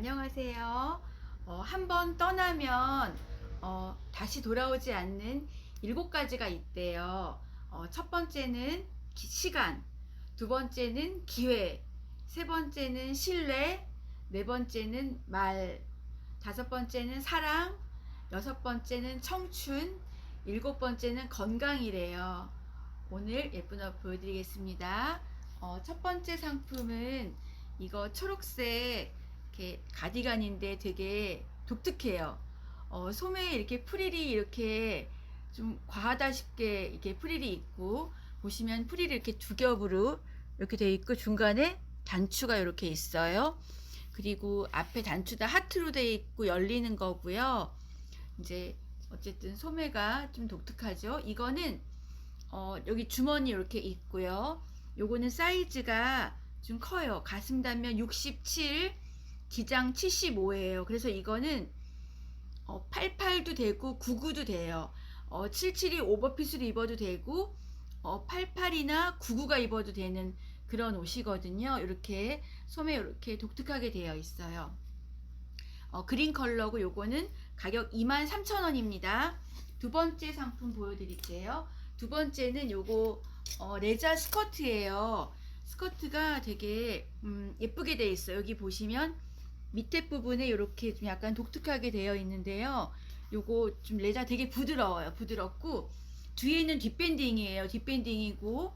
안녕하세요. 어, 한번 떠나면 어, 다시 돌아오지 않는 일곱 가지가 있대요. 어, 첫 번째는 기- 시간, 두 번째는 기회, 세 번째는 신뢰, 네 번째는 말, 다섯 번째는 사랑, 여섯 번째는 청춘, 일곱 번째는 건강이래요. 오늘 예쁜 옷 보여드리겠습니다. 어, 첫 번째 상품은 이거 초록색 이렇게 가디건인데 되게 독특해요. 어, 소매에 이렇게 프릴이 이렇게 좀 과하다 싶게 이렇게 프릴이 있고 보시면 프릴이 이렇게 두 겹으로 이렇게 돼 있고 중간에 단추가 이렇게 있어요. 그리고 앞에 단추다 하트로 돼 있고 열리는 거고요. 이제 어쨌든 소매가 좀 독특하죠. 이거는 어, 여기 주머니 이렇게 있고요. 요거는 사이즈가 좀 커요. 가슴 단면 67, 기장 75예요. 그래서 이거는 어, 88도 되고 99도 돼요. 어, 77이 오버핏으로 입어도 되고 어, 88이나 99가 입어도 되는 그런 옷이거든요. 이렇게 소매 이렇게 독특하게 되어 있어요. 어, 그린 컬러고 요거는 가격 23,000원입니다. 두 번째 상품 보여드릴게요. 두 번째는 요거 어, 레자 스커트예요. 스커트가 되게 음, 예쁘게 되어 있어요. 여기 보시면 밑에 부분에 이렇게 좀 약간 독특하게 되어 있는데요. 요거 좀 레자 되게 부드러워요. 부드럽고 뒤에는 뒷밴딩이에요. 뒷밴딩이고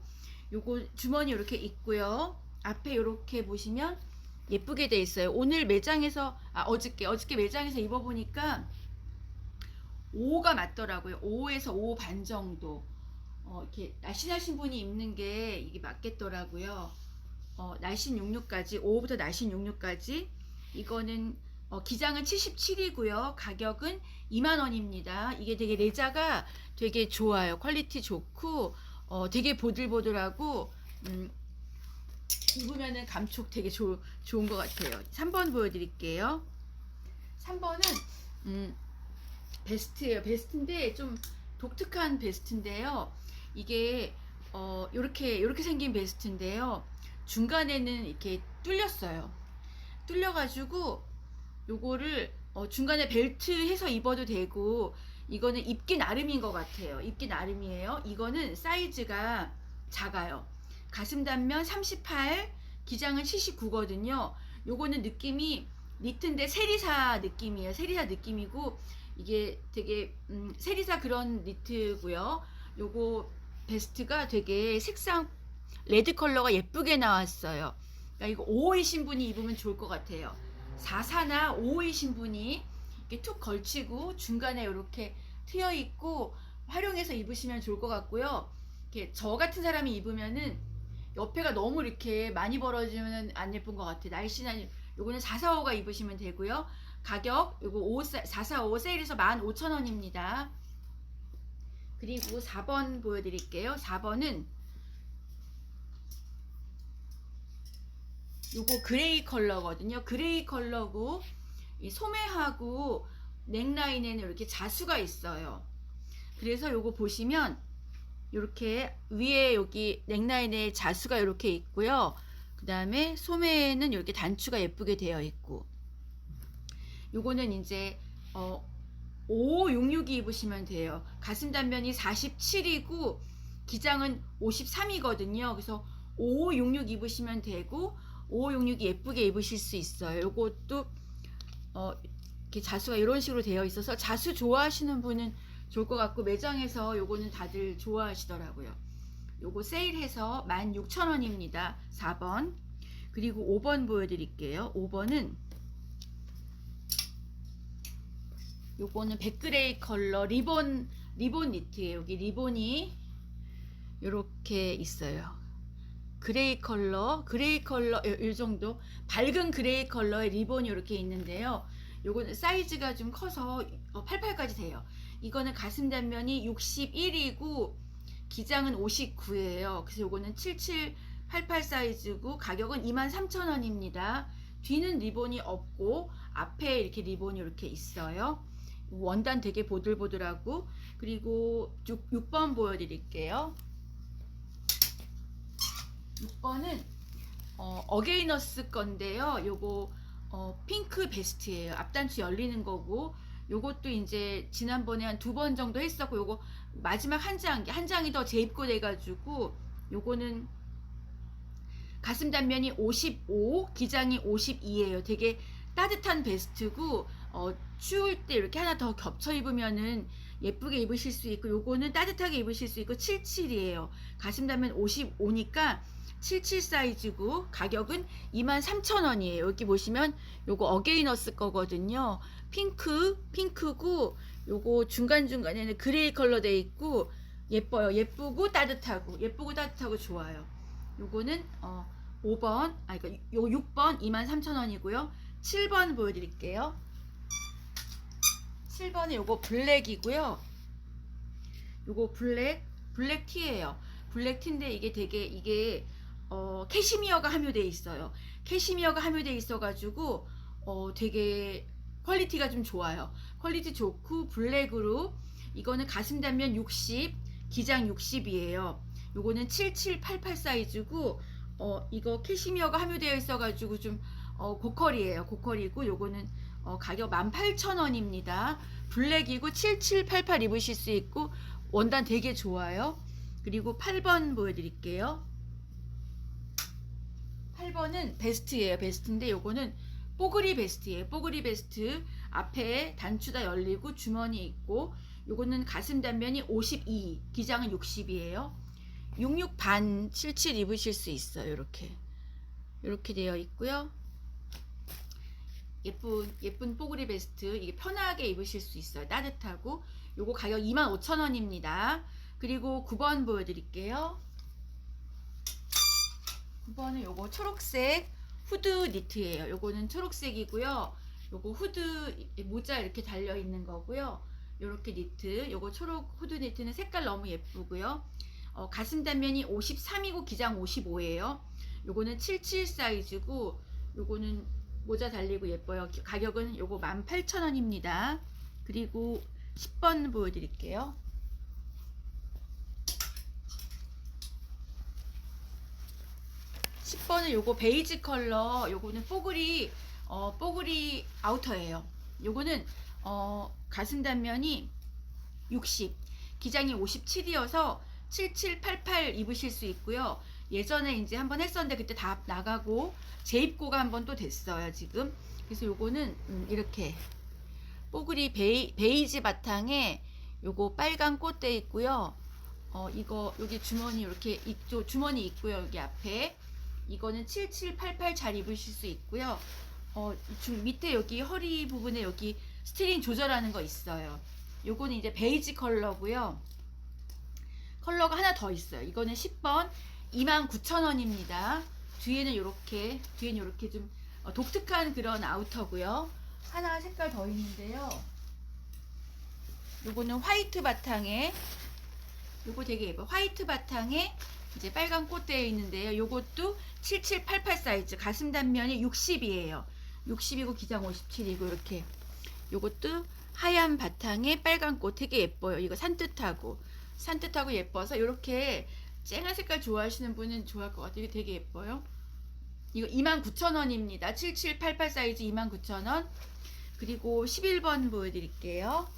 요거 주머니 이렇게 있고요. 앞에 이렇게 보시면 예쁘게 돼 있어요. 오늘 매장에서 아 어저께 어저께 매장에서 입어 보니까 5가 맞더라고요. 5에서 5 반 정도. 어, 이렇게 날씬하신 분이 입는 게 이게 맞겠더라고요. 어, 날씬 66까지 5부터 날씬 66까지 이거는 어, 기장은 77이고요. 가격은 2만 원입니다. 이게 되게 레자가 되게 좋아요. 퀄리티 좋고 어, 되게 보들보들하고 음, 입으면은 감촉 되게 조, 좋은 것 같아요. 3번 보여드릴게요. 3번은 음, 베스트예요. 베스트인데 좀 독특한 베스트인데요. 이게 어 요렇게 요렇게 생긴 베스트인데요. 중간에는 이렇게 뚫렸어요. 뚫려 가지고 요거를 어 중간에 벨트 해서 입어도 되고 이거는 입기 나름인 것 같아요. 입기 나름이에요. 이거는 사이즈가 작아요. 가슴 단면 38, 기장은 79거든요. 요거는 느낌이 니트인데 세리사 느낌이에요. 세리사 느낌이고 이게 되게 음, 세리사 그런 니트고요. 요거 베스트가 되게 색상 레드 컬러가 예쁘게 나왔어요. 그러니까 이거 5호이신 분이 입으면 좋을 것 같아요. 44나 5호이신 분이 이렇게 툭 걸치고 중간에 이렇게 트여 있고 활용해서 입으시면 좋을 것 같고요. 이렇게 저 같은 사람이 입으면은 옆에가 너무 이렇게 많이 벌어지면 안 예쁜 것 같아요. 날씬한 요거는 445가 입으시면 되고요. 가격 요거 5, 445 세일에서 15,000원입니다. 그리고 4번 보여드릴게요. 4번은 요거 그레이 컬러거든요. 그레이 컬러고 이 소매하고 넥라인에는 이렇게 자수가 있어요. 그래서 요거 보시면 이렇게 위에 여기 넥라인에 자수가 이렇게 있고요. 그 다음에 소매에는 이렇게 단추가 예쁘게 되어 있고 요거는 이제 어 5566이 입으시면 돼요. 가슴 단면이 47이고 기장은 53이거든요. 그래서 5566 입으시면 되고 5566이 예쁘게 입으실 수 있어요. 요것도 어 이렇게 자수가 이런 식으로 되어 있어서 자수 좋아하시는 분은 좋을 것 같고 매장에서 요거는 다들 좋아하시더라고요. 요거 세일해서 16,000원입니다. 4번. 그리고 5번 보여드릴게요. 5번은 요거는 백그레이 컬러 리본 리본 니트예요. 여기 리본이 이렇게 있어요. 그레이 컬러, 그레이 컬러 이 정도 밝은 그레이 컬러의 리본이 이렇게 있는데요. 요거는 사이즈가 좀 커서 88까지 돼요. 이거는 가슴 단면이 61이고 기장은 59예요. 그래서 요거는 77 88 사이즈고 가격은 23,000원입니다. 뒤는 리본이 없고 앞에 이렇게 리본이 이렇게 있어요. 원단 되게 보들보들하고 그리고 6, 6번 보여드릴게요. 6번은 어, 어게이너스 건데요. 요거 어, 핑크 베스트예요. 앞단추 열리는 거고 요것도 이제 지난번에 한 두 번 정도 했었고 요거 마지막 한 장, 한 장이 더 재입고 돼 가지고 요거는 가슴 단면이 55, 기장이 52예요. 되게 따뜻한 베스트고 어, 추울 때 이렇게 하나 더 겹쳐 입으면은 예쁘게 입으실 수 있고 요거는 따뜻하게 입으실 수 있고 77이에요. 가슴 단면 55니까 77 사이즈고 가격은 23,000원이에요. 여기 보시면 요거 어게이너스 거거든요. 핑크, 핑크고 요거 중간중간에는 그레이 컬러 돼 있고 예뻐요. 예쁘고 따뜻하고 예쁘고 따뜻하고 좋아요. 요거는 어 5번, 아 그러니까 요 6번 23,000원이고요. 7번 보여 드릴게요. 7번은 요거 블랙이고요. 요거 블랙 블랙 티예요. 블랙 티인데 이게 되게 이게 어 캐시미어가 함유돼 있어요. 캐시미어가 함유돼 있어 가지고 어 되게 퀄리티가 좀 좋아요. 퀄리티 좋고 블랙으로 이거는 가슴 단면 60, 기장 60이에요. 요거는 7788 사이즈고 어 이거 캐시미어가 함유되어 있어 가지고 좀 어, 고퀄이에요. 고퀄이고 요거는 어, 가격 18,000원입니다. 블랙이고 7788 입으실 수 있고 원단 되게 좋아요. 그리고 8번 보여드릴게요. 8번은 베스트예요. 베스트인데 요거는 뽀글이 베스트예요. 뽀글이 베스트 앞에 단추다 열리고 주머니 있고 요거는 가슴 단면이 52, 기장은 60이에요. 66 반 77 입으실 수 있어요. 이렇게 이렇게 되어 있고요. 예쁜 예쁜 뽀글이 베스트 이게 편하게 입으실 수 있어요. 따뜻하고 요거 가격 25,000원입니다. 그리고 9번 보여드릴게요. 9번은 요거 초록색 후드 니트예요. 요거는 초록색이고요. 요거 후드 모자 이렇게 달려 있는 거고요. 요렇게 니트, 요거 초록 후드 니트는 색깔 너무 예쁘고요. 어, 가슴 단면이 53이고 기장 55예요. 요거는 77 사이즈고 요거는 모자 달리고 예뻐요. 기- 가격은 요거 18,000원입니다. 그리고 10번 보여드릴게요. 10번은 요거 베이지 컬러, 요거는 뽀글이, 어, 뽀글이 아우터예요. 요거는, 어, 가슴 단면이 60, 기장이 57이어서 7788 입으실 수 있고요. 예전에 이제 한번 했었는데 그때 다 나가고 재입고가 한번 또 됐어요, 지금. 그래서 요거는 음, 이렇게 뽀글이 베이, 베이지 바탕에 요거 빨간 꽃대 있고요. 어, 이거 여기 주머니 이렇게 이쪽 주머니 있고요. 여기 앞에 이거는 7788 잘 입으실 수 있고요. 어, 중 밑에 여기 허리 부분에 여기 스트링 조절하는 거 있어요. 요거는 이제 베이지 컬러고요. 컬러가 하나 더 있어요. 이거는 10번 29,000원입니다. 뒤에는 이렇게 뒤에는 이렇게 좀 어, 독특한 그런 아우터고요. 하나 색깔 더 있는데요. 요거는 화이트 바탕에 요거 되게 예뻐. 화이트 바탕에 이제 빨간 꽃되어 있는데요. 요것도 7788 사이즈 가슴 단면이 60이에요. 60이고 기장 57이고 이렇게 요것도 하얀 바탕에 빨간 꽃 되게 예뻐요. 이거 산뜻하고 산뜻하고 예뻐서 이렇게 쨍한 색깔 좋아하시는 분은 좋아할 것 같아요. 이게 되게 예뻐요. 이거 29,000원입니다. 7788 사이즈 29,000원. 그리고 11번 보여드릴게요.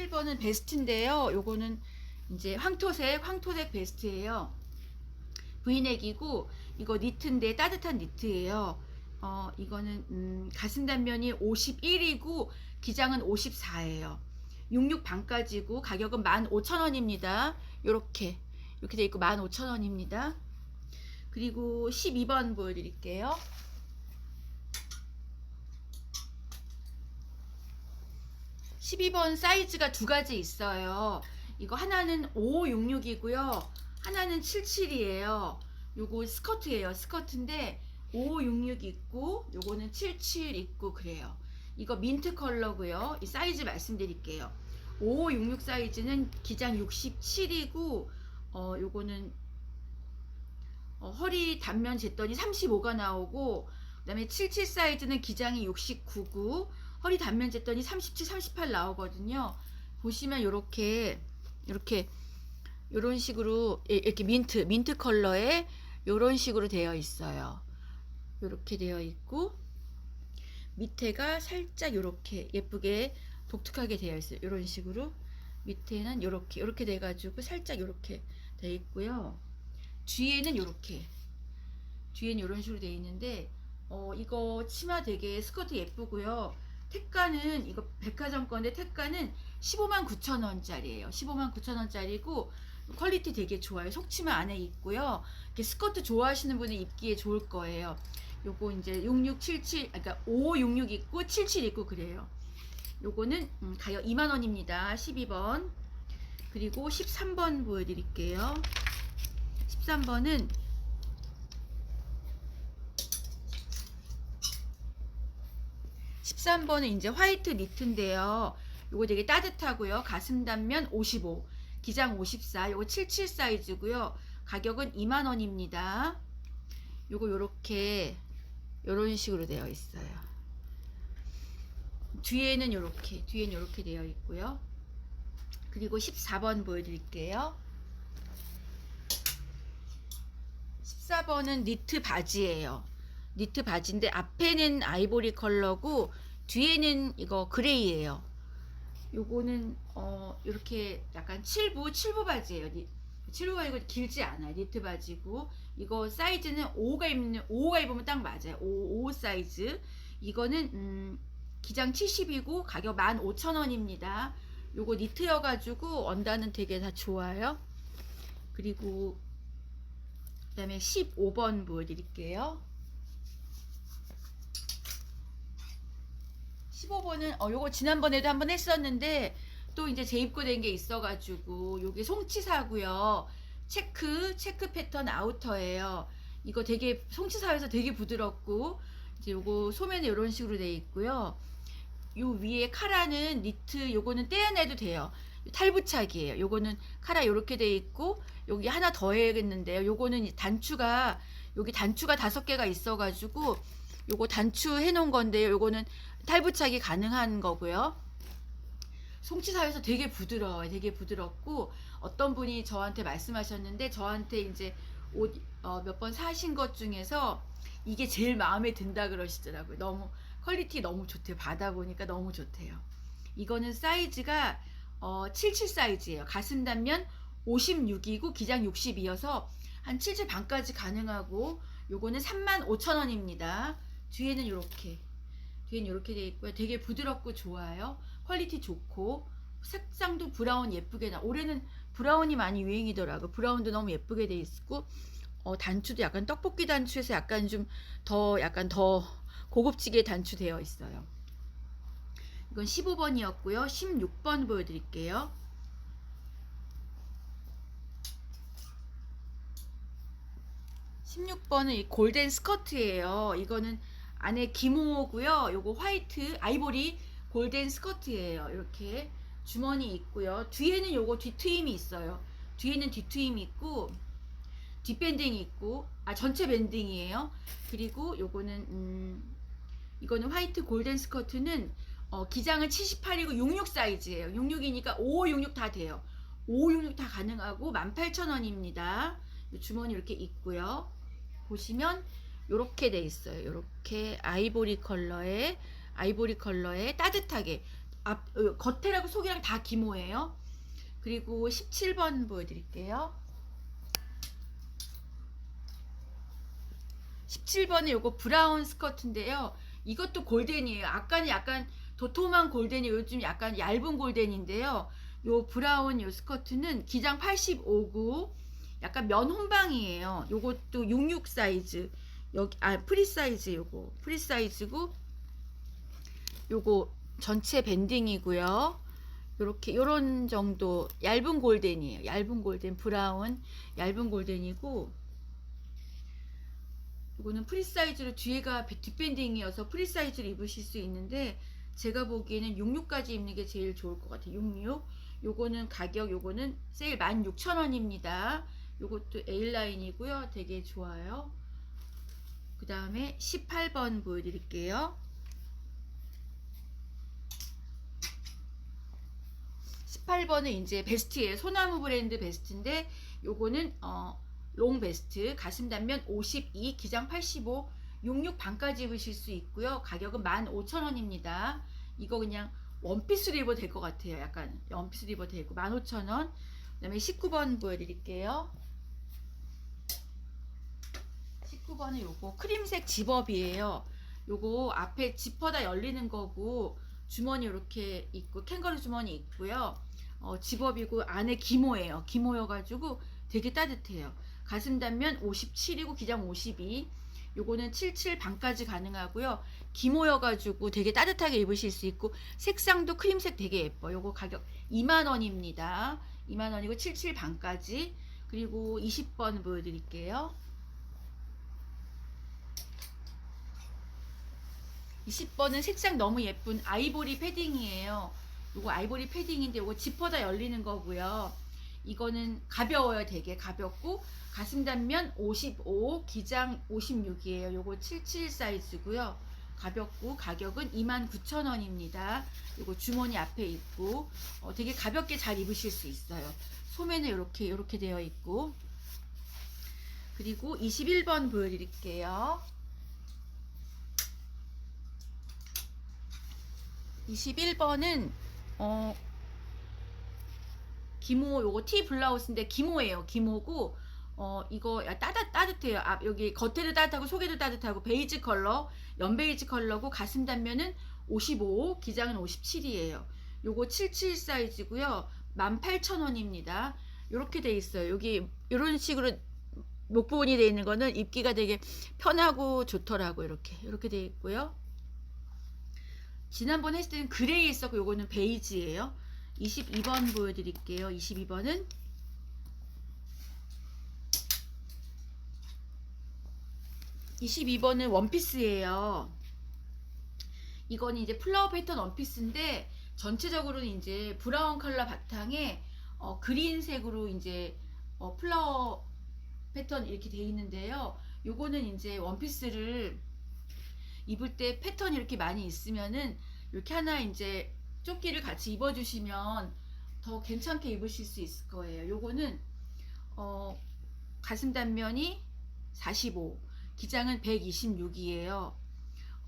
11번은 베스트인데요. 요거는 이제 황토색, 황토색 베스트예요. 브이넥이고 이거 니트인데 따뜻한 니트예요. 어, 이거는 음, 가슴 단면이 51이고 기장은 54예요. 66 반까지고 가격은 15,000원입니다. 요렇게 이렇게 돼 있고 15,000원입니다. 그리고 12번 보여 드릴게요. 12번 사이즈가 두 가지 있어요. 이거 하나는 5566이고요. 하나는 77이에요. 요거 스커트예요. 스커트인데 5566 있고 요거는 77 있고 그래요. 이거 민트 컬러고요. 이 사이즈 말씀드릴게요. 5566 사이즈는 기장 67이고 어 요거는 어, 허리 단면 쟀더니 35가 나오고 그 다음에 77 사이즈는 기장이 69고 허리 단면 쟀더니 37, 38 나오거든요. 보시면 이렇게 이렇게 요런 식으로 이- 이렇게 민트 민트 컬러에 요런 식으로 되어 있어요. 요렇게 되어 있고 밑에가 살짝 요렇게 예쁘게 독특하게 되어 있어요. 요런 식으로 밑에는 요렇게 요렇게 돼 가지고 살짝 요렇게 돼 있고요. 뒤에는 요렇게 뒤에는 요런 식으로 돼 있는데 어 이거 치마 되게 스커트 예쁘고요. 택가는 이거 백화점 건데 택가는 15만 9천 원짜리예요. 15만 9천 원짜리고 퀄리티 되게 좋아요. 속치마 안에 있고요. 이렇게 스커트 좋아하시는 분이 입기에 좋을 거예요. 요거 이제 6677 그러니까 5566 있고 77 있고 그래요. 요거는 음, 가격 2만 원입니다. 12번. 그리고 13번 보여 드릴게요. 13번은 십삼 번은 이제 화이트 니트인데요. 요거 되게 따뜻하고요. 가슴 단면 55, 기장 54, 요거 77 사이즈고요. 가격은 2만 원입니다. 요거 요렇게 요런 식으로 되어 있어요. 뒤에는 요렇게, 뒤에는 요렇게 되어 있고요. 그리고 14번 보여드릴게요. 14번은 니트 바지예요. 니트 바지인데 앞에는 아이보리 컬러고 뒤에는 이거 그레이예요. 요거는 어 이렇게 약간 칠부 칠부 바지예요. 니, 칠부가 이거 길지 않아요. 니트 바지고 이거 사이즈는 5가 입는 5가 입으면 딱 맞아요. 5, 5 사이즈. 이거는 음, 기장 70이고 가격 15,000원입니다. 요거 니트여 가지고 원단은 되게 다 좋아요. 그리고 그다음에 15번 보여 드릴게요. 15번은 어 요거 지난번에도 한번 했었는데 또 이제 재입고된 게 있어가지고 요게 송치사고요. 체크 체크 패턴 아우터예요. 이거 되게 송치사에서 되게 부드럽고 이제 요거 소매는 이런 식으로 돼 있고요. 요 위에 카라는 니트 요거는 떼어내도 돼요. 탈부착이에요. 요거는 카라 요렇게 돼 있고 여기 하나 더 해야겠는데요. 요거는 단추가 여기 단추가 다섯 개가 있어가지고 요거 단추 해놓은 건데요. 요거는 탈부착이 가능한 거고요. 송치사에서 되게 부드러워요. 되게 부드럽고 어떤 분이 저한테 말씀하셨는데 저한테 이제 옷 어, 몇 번 사신 것 중에서 이게 제일 마음에 든다 그러시더라고요. 너무 퀄리티 너무 좋대요. 받아보니까 너무 좋대요. 이거는 사이즈가 어, 77 사이즈예요. 가슴 단면 56이고 기장 62여서 한 77 반까지 가능하고 요거는 35,000원입니다. 뒤에는 이렇게 뒤에는 이렇게 돼 있고요. 되게 부드럽고 좋아요. 퀄리티 좋고 색상도 브라운 예쁘게 나. 올해는 브라운이 많이 유행이더라고. 브라운도 너무 예쁘게 돼 있고 어, 단추도 약간 떡볶이 단추에서 약간 좀 더 약간 더 고급지게 단추되어 있어요. 이건 15번이었고요. 16번 보여드릴게요. 16번은 이 골덴 스커트예요. 이거는 안에 기모고요. 요거 화이트 아이보리 골덴 스커트예요. 이렇게 주머니 있고요. 뒤에는 요거 뒤트임이 있어요. 뒤에는 뒤트임이 있고 뒷밴딩이 있고 아 전체 밴딩이에요. 그리고 요거는 음 이거는 화이트 골덴 스커트는 어, 기장은 78이고 66 사이즈예요. 66이니까 55, 66 다 돼요. 55, 66 다 가능하고 18,000원입니다. 주머니 이렇게 있고요. 보시면 이렇게 돼 있어요. 이렇게 아이보리 컬러에 아이보리 컬러에 따뜻하게 앞 어, 겉에라고 속이랑 다 기모예요. 그리고 17번 보여드릴게요. 17번은 요거 브라운 스커트인데요. 이것도 골덴이에요. 아까는 약간 도톰한 골덴이 요즘 약간 얇은 골덴인데요. 요 브라운 요 스커트는 기장 85구 약간 면 혼방이에요. 요것도 66 사이즈. 여기 아 프리 사이즈 요거. 프리 사이즈고 요거 전체 밴딩이고요. 요렇게 요런 정도 얇은 골덴이에요. 얇은 골덴 브라운 얇은 골덴이고 이거는 프리 사이즈로 뒤에가 뒷밴딩이어서 프리 사이즈를 입으실 수 있는데 제가 보기에는 66까지 입는 게 제일 좋을 것 같아요. 66. 요거는 가격 요거는 세일 16,000원입니다. 요것도 A라인이고요. 되게 좋아요. 그 다음에 18번 보여드릴게요. 18번은 이제 베스트예요. 소나무 브랜드 베스트인데 요거는 어, 롱 베스트 가슴 단면 52 기장 85 66 반까지 입으실 수 있고요. 가격은 15,000원입니다. 이거 그냥 원피스로 입어도 될 것 같아요. 약간 원피스로 입어도 되고 15,000원. 그 다음에 19번 보여드릴게요. 19번은 요거 크림색 집업이에요. 요거 앞에 지퍼다 열리는 거고 주머니 이렇게 있고 캥거루 주머니 있고요. 어, 집업이고 안에 기모예요. 기모여가지고 되게 따뜻해요. 가슴 단면 57이고 기장 52. 요거는 77 반까지 가능하고요. 기모여가지고 되게 따뜻하게 입으실 수 있고 색상도 크림색 되게 예뻐. 요거 가격 2만 원입니다. 2만 원이고 77 반까지. 그리고 20번 보여드릴게요. 20번은 색상 너무 예쁜 아이보리 패딩이에요. 요거 아이보리 패딩인데 요거 지퍼다 열리는 거고요. 이거는 가벼워요. 되게 가볍고 가슴 단면 55, 기장 56이에요. 요거 77 사이즈고요. 가볍고 가격은 29,000원입니다. 요거 주머니 앞에 있고 어, 되게 가볍게 잘 입으실 수 있어요. 소매는 이렇게 이렇게 되어 있고 그리고 21번 보여드릴게요. 21번은 어 기모 요거 티 블라우스인데 기모예요. 기모고 어 이거 야, 따뜻 따뜻해요. 앞 여기 겉에도 따뜻하고 속에도 따뜻하고 베이지 컬러, 연베이지 컬러고 가슴 단면은 55, 기장은 57이에요. 요거 77 사이즈고요. 18,000원입니다. 요렇게 돼 있어요. 여기 이런 식으로 목 부분이 돼 있는 거는 입기가 되게 편하고 좋더라고 이렇게 이렇게 돼 있고요. 지난번 했을 때는 그레이 있었고 요거는 베이지예요. 22번 보여드릴게요. 22번은 (22번은) 원피스예요. 이거는 이제 플라워 패턴 원피스인데 전체적으로는 이제 브라운 컬러 바탕에 어, 그린색으로 이제 어, 플라워 패턴 이렇게 돼 있는데요. 요거는 이제 원피스를 입을 때 패턴이 이렇게 많이 있으면은 이렇게 하나 이제 조끼를 같이 입어주시면 더 괜찮게 입으실 수 있을 거예요. 요거는 어, 가슴 단면이 45, 기장은 126이에요.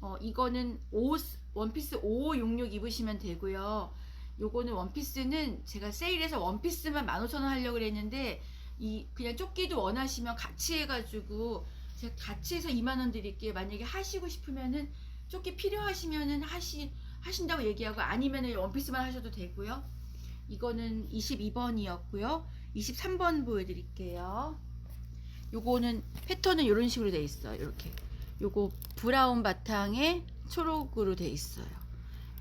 어, 이거는 옷 원피스 5566 입으시면 되고요. 요거는 원피스는 제가 세일해서 원피스만 15,000원 하려고 그랬는데 이 그냥 조끼도 원하시면 같이 해가지고 제가 같이 해서 2만 원 드릴게요. 만약에 하시고 싶으면은 조끼 필요하시면은 하시 하신다고 얘기하고 아니면은 원피스만 하셔도 되고요. 이거는 22번이었고요. 23번 보여드릴게요. 요거는 패턴은 이런 식으로 돼 있어요. 이렇게 요거 브라운 바탕에 초록으로 돼 있어요.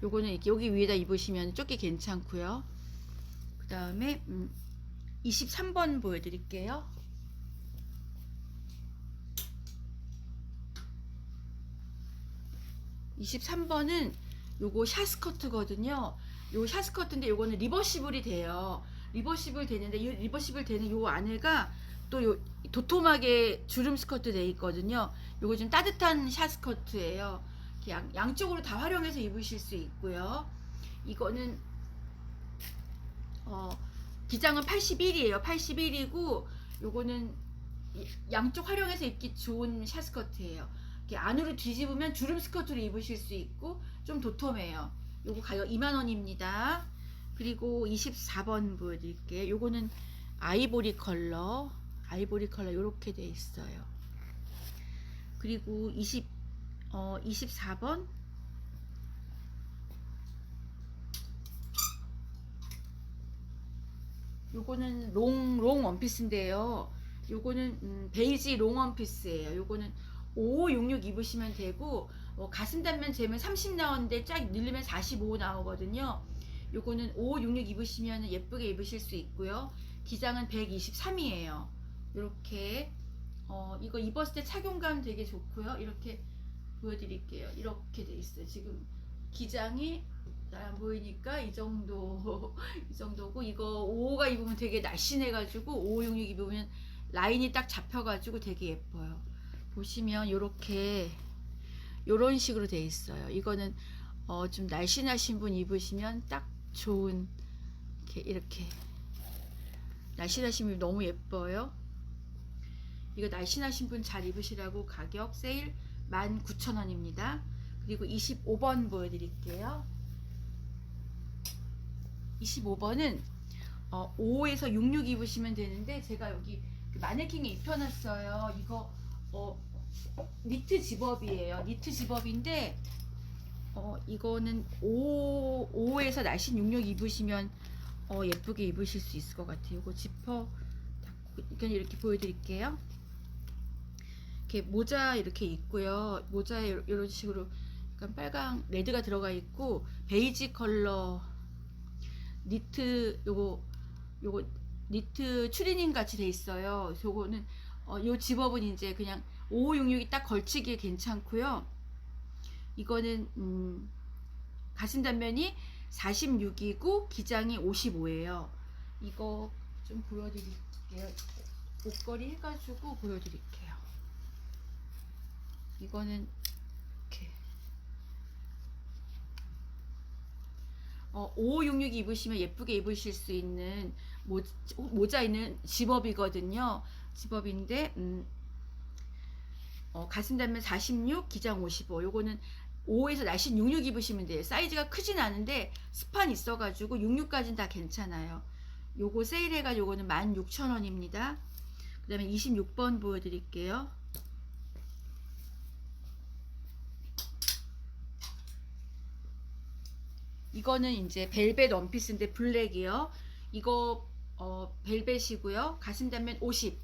요거는 이렇게 여기 위에다 입으시면 조끼 괜찮고요. 그 다음에 음, 23번 보여드릴게요. 23번은 요거 샤스커트거든요. 요 샤스커트인데 요거는 리버시블이 돼요. 리버시블 되는데 이 리버시블 되는 요 안에가 또 요 도톰하게 주름 스커트 돼 있거든요. 요거 좀 따뜻한 샤스커트예요. 양, 양쪽으로 다 활용해서 입으실 수 있고요. 이거는 어, 기장은 81이에요. 81이고 요거는 이- 양쪽 활용해서 입기 좋은 샤스커트예요. 이렇게 안으로 뒤집으면 주름 스커트로 입으실 수 있고 좀 도톰해요. 요거 가격 2만 원입니다. 그리고 24번 보여드릴게요. 요거는 아이보리 컬러, 아이보리 컬러 이렇게 돼 있어요. 그리고 20, 어, 24번 요거는 롱, 롱 원피스인데요. 요거는 음, 베이지 롱 원피스예요. 요거는 5566 입으시면 되고 어, 가슴 단면 재면 30 나오는데 쫙 늘리면 45 나오거든요. 요거는 5566 입으시면 예쁘게 입으실 수 있고요. 기장은 123이에요. 이렇게 어, 이거 입었을 때 착용감 되게 좋고요. 이렇게 보여드릴게요. 이렇게 돼 있어요. 지금 기장이 잘 안 보이니까 이 정도 이 정도고 이거 55가 입으면 되게 날씬해가지고 5566 입으면 라인이 딱 잡혀가지고 되게 예뻐요. 보시면 요렇게 요런 식으로 돼 있어요. 이거는 어, 좀 날씬하신 분 입으시면 딱 좋은 이렇게 이렇게 날씬하신 분 너무 예뻐요. 이거 날씬하신 분 잘 입으시라고 가격 세일 19,000원입니다. 그리고 25번 보여드릴게요. 25번은 어, 5에서 66 입으시면 되는데 제가 여기 그 마네킹에 입혀놨어요. 이거 어, 니트 집업이에요. 니트 집업인데 어, 이거는 5, 5에서 날씬 66 입으시면 어, 예쁘게 입으실 수 있을 것 같아요. 이거 지퍼 이건 이렇게 보여드릴게요. 이렇게 모자 이렇게 있고요. 모자에 이런- 식으로 약간 빨강 레드가 들어가 있고 베이지 컬러 니트 요거 요거 니트 추리닝 같이 돼 있어요. 요거는 어, 요 집업은 이제 그냥 5566이 딱 걸치기에 괜찮고요. 이거는 음, 가슴 단면이 46이고 기장이 55예요. 이거 좀 보여드릴게요. 옷걸이 해가지고 보여드릴게요. 이거는 이렇게 어, 5566 입으시면 예쁘게 입으실 수 있는 모, 모자 있는 집업이거든요. 집업인데 음, 어, 가슴 단면 46, 기장 55. 요거는 5에서 날씬 66 입으시면 돼요. 사이즈가 크진 않은데 스판 있어가지고 66까지는 다 괜찮아요. 요거 세일해가 요거는 16,000원입니다. 그 다음에 26번 보여드릴게요. 이거는 이제 벨벳 원피스인데 블랙이요. 이거 어, 벨벳이고요. 가슴 단면 50,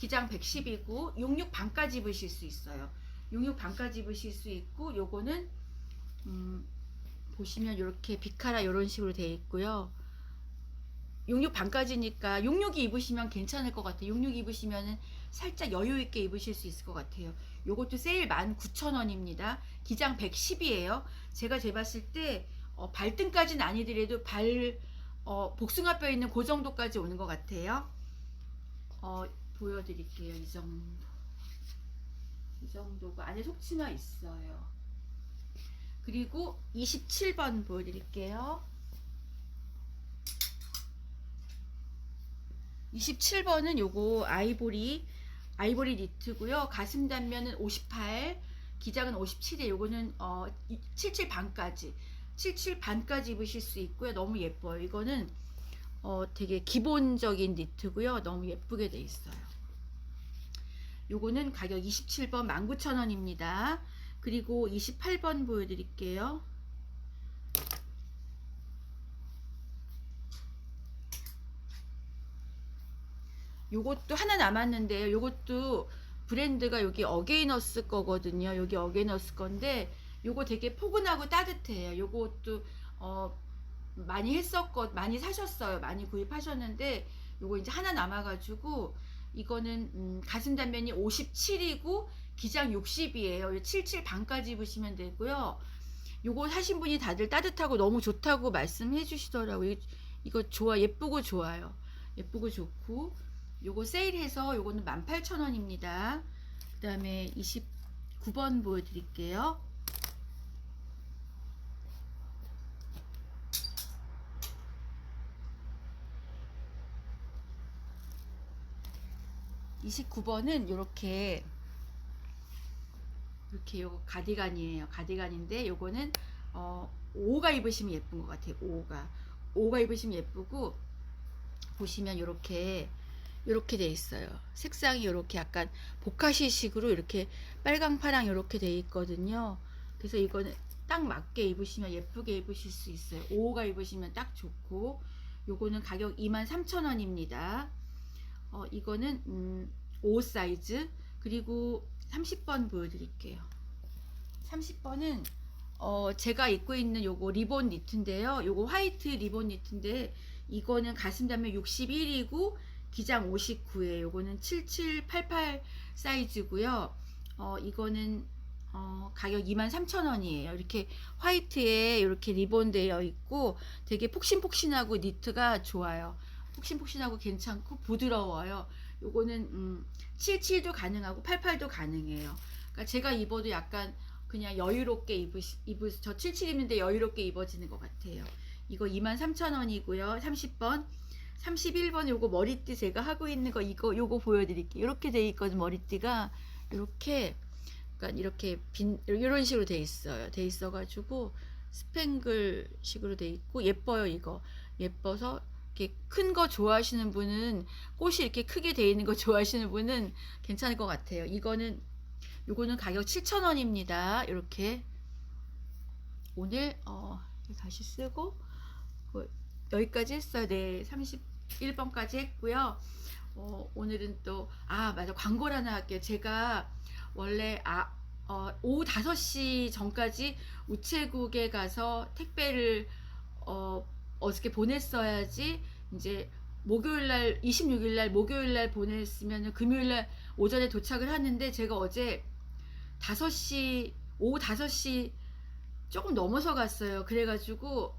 기장 110이고 66 반까지 입으실 수 있어요. 66 반까지 입으실 수 있고 요거는 음, 보시면 이렇게 비카라 이런 식으로 되어 있고요. 66 반까지니까 66이 입으시면 괜찮을 것 같아요. 66 입으시면은 살짝 여유 있게 입으실 수 있을 것 같아요. 요것도 세일 19,000원입니다. 기장 110이에요. 제가 재봤을 때 어, 발등까지는 아니더라도 발 어, 복숭아뼈 있는 그 정도까지 오는 것 같아요. 어, 보여드릴게요. 이 정도. 이 정도가 안에 속치마 있어요. 그리고 27번 보여드릴게요. 27번은 요거 아이보리 아이보리 니트고요. 가슴 단면은 58, 기장은 57에 요거는 어 77 반까지 77 반까지 입으실 수 있고요. 너무 예뻐요. 이거는 어 되게 기본적인 니트고요. 너무 예쁘게 돼 있어요. 요거는 가격 27번 19,000원입니다. 그리고 28번 보여드릴게요. 요것도 하나 남았는데요. 요것도 브랜드가 여기 어게이너스 거거든요. 여기 어게이너스 건데 요거 되게 포근하고 따뜻해요. 요것도 어 많이 했었거 많이 사셨어요. 많이 구입하셨는데 요거 이제 하나 남아가지고 이거는 음, 가슴 단면이 57이고 기장 60이에요. 77 반까지 입으시면 되고요. 요거 사신 분이 다들 따뜻하고 너무 좋다고 말씀해 주시더라고요. 이- 이거 좋아 예쁘고 좋아요. 예쁘고 좋고 요거 세일해서 요거는 18,000원입니다. 그 다음에 29번 보여드릴게요. (29번은) 요렇게 이렇게 요거 가디건이에요 가디건인데 요거는 어 5가 입으시면 예쁜 것 같아요 5가 5가 입으시면 예쁘고 보시면 요렇게 이렇게 돼 있어요. 색상이 이렇게 약간 보카시식으로 이렇게 빨강 파랑 이렇게 돼 있거든요. 그래서 이거는 딱 맞게 입으시면 예쁘게 입으실 수 있어요. 5호가 입으시면 딱 좋고 요거는 가격 23,000원입니다. 어, 이거는 음, 5 사이즈 그리고 30번 보여드릴게요. 30번은 어, 제가 입고 있는 요거 리본 니트인데요. 요거 화이트 리본 니트인데 이거는 가슴 단면 61이고 기장 59에 요거는 7788 사이즈고요. 어 이거는 어 가격 23,000원이에요. 이렇게 화이트에 이렇게 리본 되어 있고 되게 폭신폭신하고 니트가 좋아요. 폭신폭신하고 괜찮고 부드러워요. 요거는 음 77도 가능하고 88도 가능해요. 그러니까 제가 입어도 약간 그냥 여유롭게 입으시 입으 저77 입는데 여유롭게 입어지는 것 같아요. 이거 23,000원이고요. 30번. 31번 요거 머리띠 제가 하고 있는 거 이거 요거 보여드릴게요. 이렇게 돼 있거든 머리띠가 이렇게 그러니까 이렇게 빈 이런 식으로 돼 있어요. 돼 있어가지고 스팽글 식으로 돼 있고 예뻐요 이거 예뻐서 이렇게 큰 거 좋아하시는 분은 꽃이 이렇게 크게 돼 있는 거 좋아하시는 분은 괜찮을 것 같아요. 이거는 요거는 가격 7,000원입니다. 이렇게 오늘 어 다시 쓰고 어, 여기까지 했어요. 네, 31번까지 했고요. 어, 오늘은 또 아 맞아 광고를 하나 할게요. 제가 원래 아 어, 오후 5시 전까지 우체국에 가서 택배를 어, 어저께 보냈어야지 이제 목요일 날 26일 날 목요일 날 보냈으면 금요일 날 오전에 도착을 하는데 제가 어제 5시 오후 5시 조금 넘어서 갔어요. 그래 가지고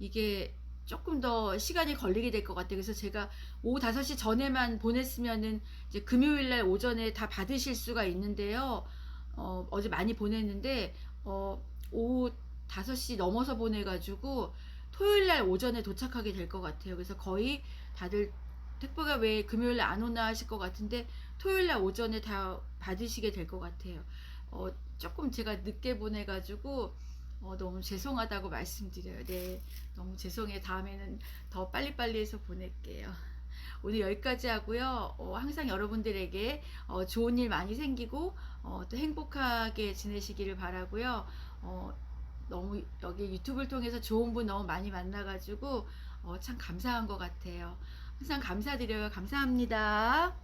이게 조금 더 시간이 걸리게 될 것 같아요. 그래서 제가 오후 5시 전에만 보냈으면은 이제 금요일 날 오전에 다 받으실 수가 있는데요. 어, 어제 많이 보냈는데 어, 오후 5시 넘어서 보내 가지고 토요일 날 오전에 도착하게 될 것 같아요. 그래서 거의 다들 택배가 왜 금요일 날 안 오나 하실 것 같은데 토요일 날 오전에 다 받으시게 될 것 같아요. 어, 조금 제가 늦게 보내가지고 어, 너무 죄송하다고 말씀드려요. 네, 너무 죄송해요. 다음에는 더 빨리빨리 해서 보낼게요. 오늘 여기까지 하고요. 어, 항상 여러분들에게 어, 좋은 일 많이 생기고 어, 또 행복하게 지내시기를 바라고요. 어, 너무 여기 유튜브를 통해서 좋은 분 너무 많이 만나가지고 어, 참 감사한 것 같아요. 항상 감사드려요. 감사합니다.